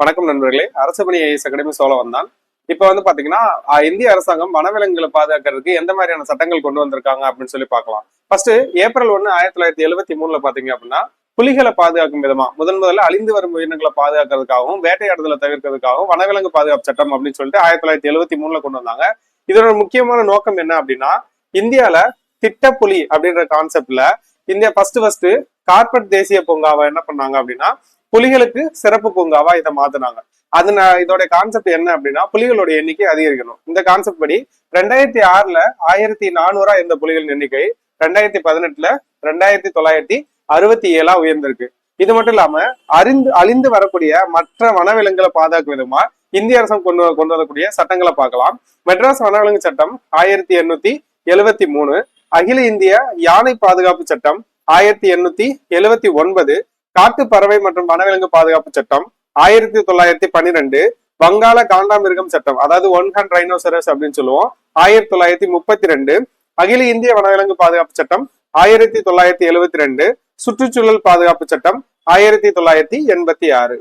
வணக்கம் நண்பர்களே. அரசு பணி ஐஎஸ் அகாடமி சோழ வந்தான் இப்போ வந்து பாத்தீங்கன்னா இந்திய அரசாங்கம் வனவிலங்குகளை பாதுகாக்கிறதுக்கு எந்த மாதிரியான சட்டங்கள் கொண்டு வந்திருக்காங்க அப்படின்னு சொல்லி பார்க்கலாம் ஃபர்ஸ்ட் ஏப்ரல் ஒன்னு ஆயிரத்தி தொள்ளாயிரத்தி எழுபத்தி மூணுல பாத்தீங்க அப்படின்னா புலிகளை பாதுகாக்கும் விதமா முதன் முதல்ல அழிந்து வரும் உயிரினங்களை பாதுகாக்கிறதுக்காகவும் வேட்டையாடுதலை தவிர்க்கிறதுக்காகவும் வனவிலங்கு பாதுகாப்பு சட்டம் அப்படின்னு சொல்லிட்டு ஆயிரத்தி தொள்ளாயிரத்தி எழுபத்தி மூணுல கொண்டு வந்தாங்க. இதோட முக்கியமான நோக்கம் என்ன அப்படின்னா இந்தியால திட்டப்புலி அப்படின்ற கான்செப்ட்ல இந்தியா ஃபர்ஸ்ட் ஃபர்ஸ்ட் கார்பெட் தேசிய பூங்காவை என்ன பண்ணாங்க அப்படின்னா புலிகளுக்கு சிறப்பு பூங்காவா இதை மாத்தினாங்க. அது இதோட கான்செப்ட் என்ன அப்படின்னா புலிகளோட எண்ணிக்கை அதிகரிக்கணும். இந்த கான்செப்ட் படி ரெண்டாயிரத்தி ஆறுல ஆயிரத்தி நானூறா இருந்த புலிகளின் எண்ணிக்கை ரெண்டாயிரத்தி பதினெட்டுல ரெண்டாயிரத்தி தொள்ளாயிரத்தி அறுபத்தி ஏழா உயர்ந்திருக்கு. இது மட்டும் இல்லாம அறிந்து அழிந்து வரக்கூடிய மற்ற வனவிலங்குகளை பாதுகாக்கும் விதமா இந்திய அரசம் கொண்டு கொண்டு வரக்கூடிய சட்டங்களை பார்க்கலாம். மெட்ராஸ் வனவிலங்கு சட்டம் ஆயிரத்தி எண்ணூத்தி எழுவத்தி மூணு. அகில இந்திய யானை பாதுகாப்பு சட்டம் ஆயிரத்தி எண்ணூத்தி எழுவத்தி ஒன்பது காட்டு பறவை மற்றும் வனவிலங்கு பாதுகாப்பு சட்டம் ஆயிரத்தி தொள்ளாயிரத்தி பன்னிரெண்டு வங்காள காண்டாமிருகம் சட்டம் அதாவது ஒன் ஹண்ட் ரைனோசரஸ் அப்படின்னு சொல்லுவோம் ஆயிரத்தி தொள்ளாயிரத்தி முப்பத்தி ரெண்டு அகில இந்திய வனவிலங்கு பாதுகாப்பு சட்டம் ஆயிரத்தி தொள்ளாயிரத்தி எழுவத்தி ரெண்டு சுற்றுச்சூழல் பாதுகாப்பு சட்டம் ஆயிரத்தி தொள்ளாயிரத்தி எண்பத்தி ஆறு.